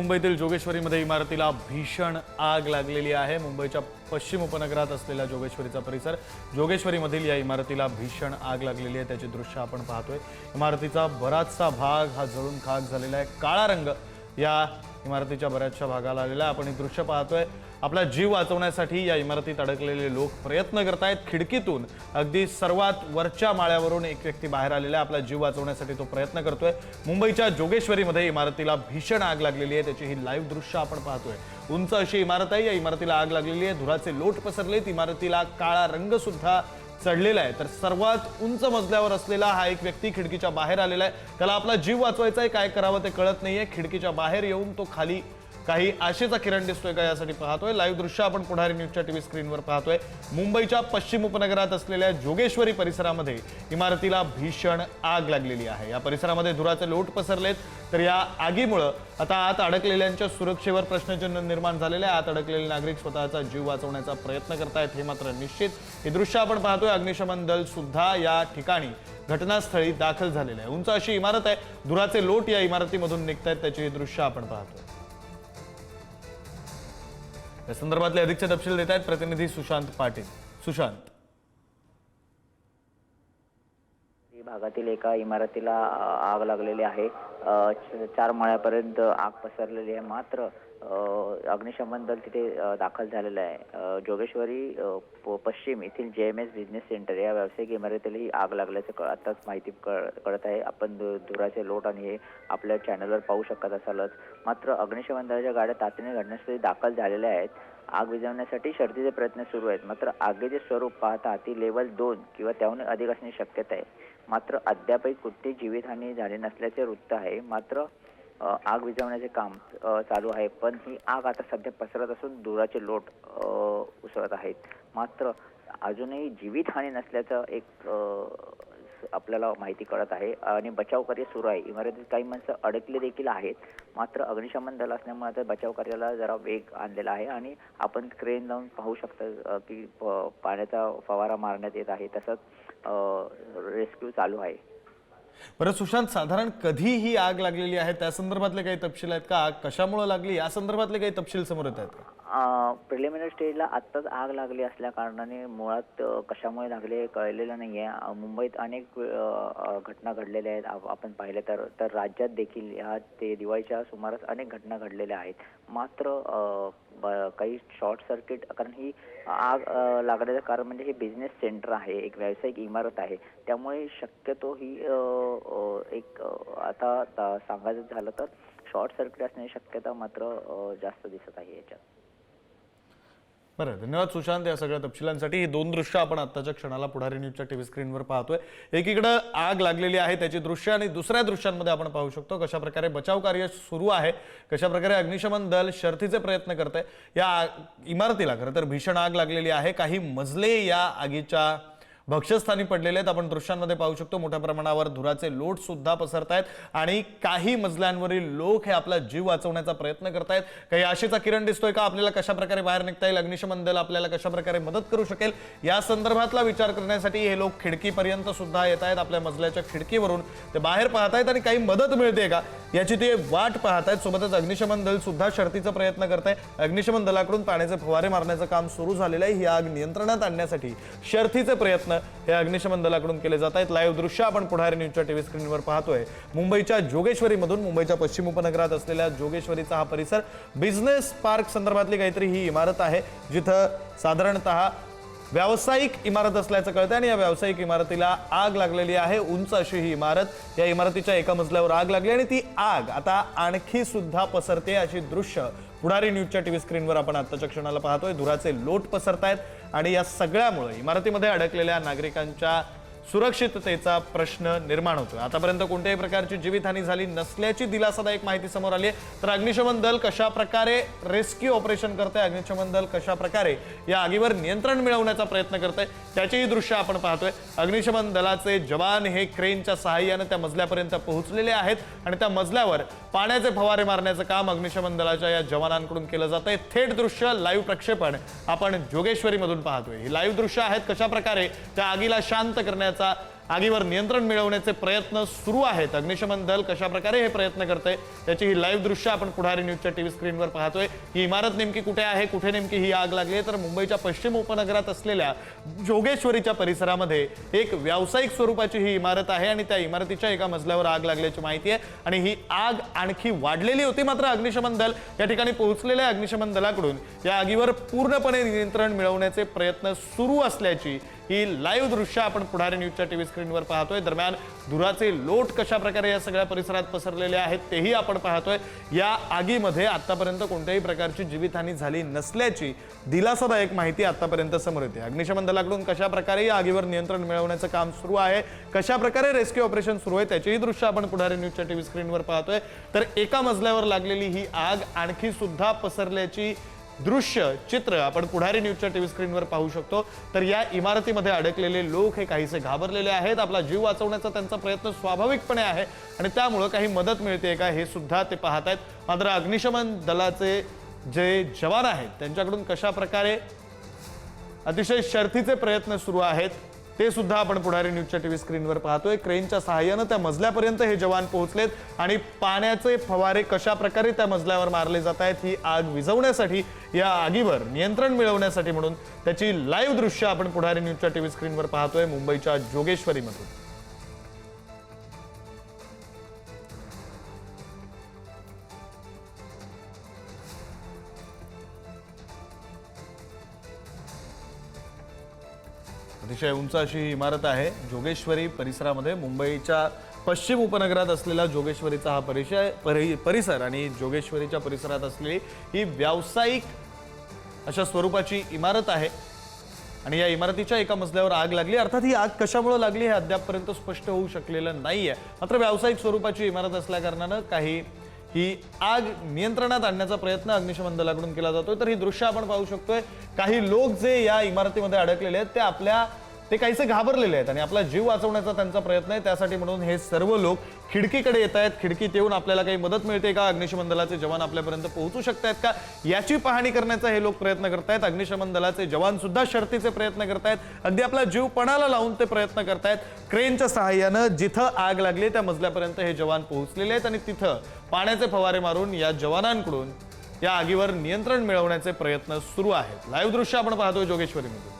मुंबईतील जोगेश्वरीमध्ये इमारतीला भीषण आग लागलेली आहे. मुंबईच्या पश्चिम उपनगरात असलेला जोगेश्वरीचा परिसर जोगेश्वरीमधील या इमारतीला भीषण आग लागलेली आहे त्याची दृश्य आपण पाहतोय. इमारतीचा बराचसा भाग हा जळून खाक झालेला आहे. काळा रंग या इमारतीच्या बऱ्याचशा भागाला आलेला आपण हे दृश्य पाहतोय. आपला जीव वाचवण्यासाठी या इमारतीत अडकलेले लोक प्रयत्न करतायत. खिडकीतून अगदी सर्वात वरच्या माळ्यावरून एक व्यक्ती बाहेर आलेला आहे. आपला जीव वाचवण्यासाठी तो प्रयत्न करतोय. मुंबईच्या जोगेश्वरीमध्ये इमारतीला भीषण आग लागलेली आहे. त्याची ही लाईव्ह दृश्य आपण पाहतोय. उंच अशी इमारत आहे. या इमारतीला आग लागलेली आहे. धुराचे लोट पसरलेत. इमारतीला काळा रंगसुद्धा चढलेला आहे. तर सर्वात उंच मजल्यावर असलेला हा एक व्यक्ती खिडकीच्या बाहेर आलेला आहे. त्याला आपला जीव वाचवायचा आहे काय करावं ते कळत नाहीये. खिडकीच्या बाहेर येऊन तो खाली काही आशेचा किरण दिसतोय का यासाठी पाहतोय. लाईव्ह दृश्य आपण पुढारी न्यूजच्या टीव्ही स्क्रीनवर पाहतोय. मुंबईच्या पश्चिम उपनगरात असलेल्या जोगेश्वरी परिसरामध्ये इमारतीला भीषण आग लागलेली आहे. या परिसरामध्ये धुराचे लोट पसरलेत तर या आगीमुळं आता आत अडकलेल्यांच्या सुरक्षेवर प्रश्नचिन्ह निर्माण झालेले आहे. आत अडकलेले नागरिक स्वतःचा जीव वाचवण्याचा प्रयत्न करतायत हे मात्र निश्चित. हे दृश्य आपण पाहतोय. अग्निशमन दल सुद्धा या ठिकाणी घटनास्थळी दाखल झालेलं आहे. उंच अशी इमारत आहे. धुराचे लोट या इमारतीमधून निघतायत त्याचे हे दृश्य आपण पाहतोय. या संदर्भातले अधिकचे तपशील देत आहेत प्रतिनिधी सुशांत पाटील. सुशांत या भागातील एका इमारतीला आग लागलेली आहे. चार मळ्यापर्यंत आग पसरलेली आहे. मात्र अग्निशमन दल तिथे दाखल झालेलं आहे. जोगेश्वरी प- पश्चिम येथील जे एम एस बिझनेस सेंटर या व्यावसायिक इमारतीलाही आग लागल्याचं कळ- आताच माहिती कळ कळत आहे. आपण दुराचे धुराचे लोट आणि हे आपल्या चॅनलवर पाहू शकत असालच. मात्र अग्निशमन दलाच्या गाड्या तातडीने घटनास्थळी दाखल झालेल्या आहेत. आग विझवण्यासाठी शर्थीचे प्रयत्न सुरू आहेत. मात्र आगीचे स्वरूप पाहता ती लेवल दोन किंवा त्याहून अधिक असण्याची शक्यता आहे. मात्र अद्यापही कुठली जीवितहानी झाली नसल्याचे वृत्त आहे. मात्र आग विझवण्याचे काम चालू आहे पण ही आग आता सध्या पसरत असून धुराचे लोट उसळत आहेत. मात्र अजूनही जीवितहानी नसल्याचं एक आपल्याला माहिती कळत आहे आणि बचाव कार्य सुरू आहे. इमारतीत काही माणसं अडकले देखील आहेत. मात्र अग्निशमन दल असल्यामुळे आता बचाव कार्याला जरा वेग आणलेला आहे आणि आपण क्रेन जाऊन पाहू शकता की प- पाण्याचा फवारा मारण्यात येत आहे. तसंच रेस्क्यू चालू आहे. बरं सुशांत साधारण कधी ही आग लागलेली आहे? त्या संदर्भातले काही तपशील आहेत का? आग कशामुळे लागली? या संदर्भातले काही तपशील समोर येत आहेत का? प्रिलिमिनरी स्टेजला आत्ताच आग लागली असल्या कारणाने मुळात अ, कशामुळे लागले कळलेलं नाहीये. अ, मुंबईत अनेक अ, घटना घडलेल्या आहेत. आप- आपण पाहिले तर तर राज्यात देखील ह्या ते दिवाळीच्या सुमारास अनेक घटना घडलेल्या आहेत. मात्र अ, काही शॉर्ट सर्किट कारण ही आग लागण्याचं कारण म्हणजे हे बिझनेस सेंटर आहे एक व्यावसायिक इमारत आहे. त्यामुळे शक्यतो ही एक आता सांगायचं झालं तर शॉर्ट सर्किट असण्याची शक्यता मात्र जास्त दिसत आहे याच्यात. बरं धन्यवाद सुशांत या सगळ्या तपशिलांसाठी. ही दोन दृश्य आपण आत्ताच्या क्षणाला पुढारी न्यूजच्या टीव्ही स्क्रीनवर पाहतोय. एकीकडं आग लागलेली आहे त्याची दृश्य आणि दुसऱ्या दृश्यांमध्ये आपण पाहू शकतो कशा प्रकारे बचाव कार्य सुरू आहे कशा प्रकारे अग्निशमन दल शर्थीचे प्रयत्न करत आहे या इमारतीला खरं तर भीषण आग लागलेली आहे. काही मजले या आगीच्या भक्ष्यस्थानी पडलेले आहेत. आपण दृश्यांमध्ये पाहू शकतो मोठ्या प्रमाणावर धुराचे लोट सुद्धा आहेत आणि काही मजल्यांवरील लोक हे आपला जीव वाचवण्याचा प्रयत्न करतायत. काही आशेचा किरण दिसतोय का? आपल्याला कशा प्रकारे बाहेर निघता येईल? अग्निशमन दल आपल्याला कशा प्रकारे मदत करू शकेल? या संदर्भातला विचार करण्यासाठी हे लोक खिडकीपर्यंत सुद्धा येत आहेत आपल्या मजल्याच्या खिडकीवरून. ते बाहेर पाहतायत आणि काही मदत मिळते का? याची ते वाट पाहतायत. सोबतच अग्निशमन दल सुद्धा शर्थीचा प्रयत्न करत आहे अग्निशमन दलाकडून पाण्याचे फवारे मारण्याचं काम सुरू झालेलं आहे. ही आग नियंत्रणात आणण्यासाठी शर्थीचे प्रयत्न हे अग्निशमन दलाकडून केले जात आहेत. लाईव्ह दृश्य आपण पुढारी न्यूजच्या टीव्ही स्क्रीनवर पाहतोय. मुंबईच्या जोगेश्वरीमधून मुंबईच्या पश्चिम उपनगरात असलेल्या जोगेश्वरीचा हा परिसर बिझनेस पार्क संदर्भातली काहीतरी ही इमारत आहे जिथं साधारणतः व्यावसायिक इमारत असल्याचं कळतं आणि या व्यावसायिक इमारतीला आग लागलेली आहे. उंच अशी ही इमारत या इमारतीच्या एका मजल्यावर आग लागली आणि ती आग आता आणखी सुद्धा पसरते अशी दृश्य पुढारी न्यूजच्या टी व्ही स्क्रीनवर आपण आत्ताच्या क्षणाला पाहतोय. धुराचे लोट पसरतायत आणि या सगळ्यामुळे इमारतीमध्ये अडकलेल्या नागरिकांच्या सुरक्षिततेचा प्रश्न निर्माण होतोय. आतापर्यंत कोणत्याही प्रकारची जीवितहानी झाली नसल्याची दिलासादायक माहिती समोर आली आहे तर अग्निशमन दल कशा प्रकारे रेस्क्यू ऑपरेशन करतंय? अग्निशमन दल कशा प्रकारे या आगीवर नियंत्रण मिळवण्याचा प्रयत्न करते त्याचीही दृश्य आपण पाहतोय. अग्निशमन दलाचे जवान हे क्रेनच्या सहाय्यानं त्या मजल्यापर्यंत पोहोचलेले आहेत आणि त्या मजल्यावर पाण्याचे फवारे मारण्याचं काम अग्निशमन दलाच्या या जवानांकडून केलं जात आहे थेट दृश्य लाईव्ह प्रक्षेपण आपण जोगेश्वरीमधून पाहतोय. ही लाईव्ह दृश्य आहेत कशा प्रकारे त्या आगीला शांत करण्याचा आगीवर नियंत्रण मिळवण्याचे प्रयत्न सुरू आहेत. अग्निशमन दल कशा प्रकारे हे प्रयत्न करते त्याची ही लाईव्ह दृश्य आपण पुढारी न्यूजच्या टीव्ही स्क्रीनवर पाहतोय. ही इमारत नेमकी कुठे आहे कुठे नेमकी ही आग लागली तर मुंबईच्या पश्चिम उपनगरात असलेल्या जोगेश्वरीच्या परिसरामध्ये एक व्यावसायिक स्वरूपाची ही इमारत आहे आणि त्या इमारतीच्या एका मजल्यावर आग लागल्याची माहिती आहे. आणि ही आग आणखी वाढलेली होती मात्र अग्निशमन दल या ठिकाणी पोहोचलेल्या अग्निशमन दलाकडून या आगीवर पूर्णपणे नियंत्रण मिळवण्याचे प्रयत्न सुरू असल्याची ही लाईव्ह दृश्य आपण पुढारी न्यूजच्या टीव्ही स्क्रीनवर पाहतोय. दरम्यान धुराचे लोट कशा प्रकारे या सगळ्या परिसरात पसरलेले आहेत तेही आपण पाहतोय. या आगीमध्ये आतापर्यंत कोणत्याही प्रकारची जीवितहानी झाली नसल्याची दिलासादायक माहिती आतापर्यंत समोर येते. अग्निशमन दलाकडून कशा प्रकारे या आगीवर नियंत्रण मिळवण्याचं काम सुरू आहे कशा प्रकारे रेस्क्यू ऑपरेशन सुरू आहे त्याचीही दृश्य आपण पुढारी न्यूजच्या टीव्ही स्क्रीनवर पाहतोय. तर एका मजल्यावर लागलेली ही आग आणखी सुद्धा पसरल्याची दृश्य चित्र आपण पुढारी न्यूजच्या टीव्ही स्क्रीनवर पाहू शकतो. तर या इमारतीमध्ये अडकलेले लोक हे काहीसे घाबरलेले आहेत. आपला जीव वाचवण्याचा त्यांचा प्रयत्न स्वाभाविकपणे आहे आणि त्यामुळं काही मदत मिळते का हे सुद्धा ते पाहत आहेत मात्र अग्निशमन दलाचे जे जवान आहेत त्यांच्याकडून कशा प्रकारे अतिशय शर्थीचे प्रयत्न सुरू आहेत ते सुद्धा आपण पुढारी न्यूजच्या टीव्ही स्क्रीनवर पाहतोय. क्रेनच्या सहाय्यानं त्या मजल्यापर्यंत हे जवान पोहोचलेत आणि पाण्याचे फवारे कशा प्रकारे त्या मजल्यावर मारले जात आहेत ही आग विझवण्यासाठी या आगीवर नियंत्रण मिळवण्यासाठी म्हणून त्याची लाईव्ह दृश्य आपण पुढारी न्यूजच्या टीव्ही स्क्रीनवर पाहतोय मुंबईच्या जोगेश्वरीमधून. अतिशय उंच अशी ही इमारत आहे. जोगेश्वरी परिसरामध्ये मुंबईच्या पश्चिम उपनगरात असलेला जोगेश्वरीचा हा परिचय परि परिसर आणि जोगेश्वरीच्या परिसरात असलेली ही व्यावसायिक अशा स्वरूपाची इमारत आहे. आणि या इमारतीच्या एका मजल्यावर आग लागली. अर्थात ही आग कशामुळे लागली हे अद्यापपर्यंत स्पष्ट होऊ शकलेलं नाही आहे मात्र व्यावसायिक स्वरूपाची इमारत असल्याकारणानं काही ही आग नियंत्रणात आणण्याचा प्रयत्न अग्निशमन दलाकडून केला जातोय. तर ही दृश्य आपण पाहू शकतोय. काही लोक जे या इमारतीमध्ये अडकलेले आहेत ते आपल्या ते काहीसे घाबरलेले आहेत आणि आपला जीव वाचवण्याचा त्यांचा प्रयत्न आहे. त्यासाठी म्हणून हे सर्व लोक खिडकीकडे येत आहेत. खिडकीत येऊन आपल्याला काही मदत मिळते का? अग्निशमन दलाचे जवान आपल्यापर्यंत पोहोचू शकतात का? याची पाहणी करण्याचा हे लोक प्रयत्न करतायत. अग्निशमन दलाचे जवान सुद्धा शर्तीचे प्रयत्न करतायत. अगदी आपला जीव पणाला लावून ते प्रयत्न करतायत. क्रेनच्या सहाय्यानं जिथं आग लागली त्या मजल्यापर्यंत हे जवान पोहोचलेले आहेत आणि तिथं पाण्याचे फवारे मारून या जवानांकडून या आगीवर नियंत्रण मिळवण्याचे प्रयत्न सुरू आहेत. लाईव्ह दृश्य आपण पाहतोय जोगेश्वरीमध्ये.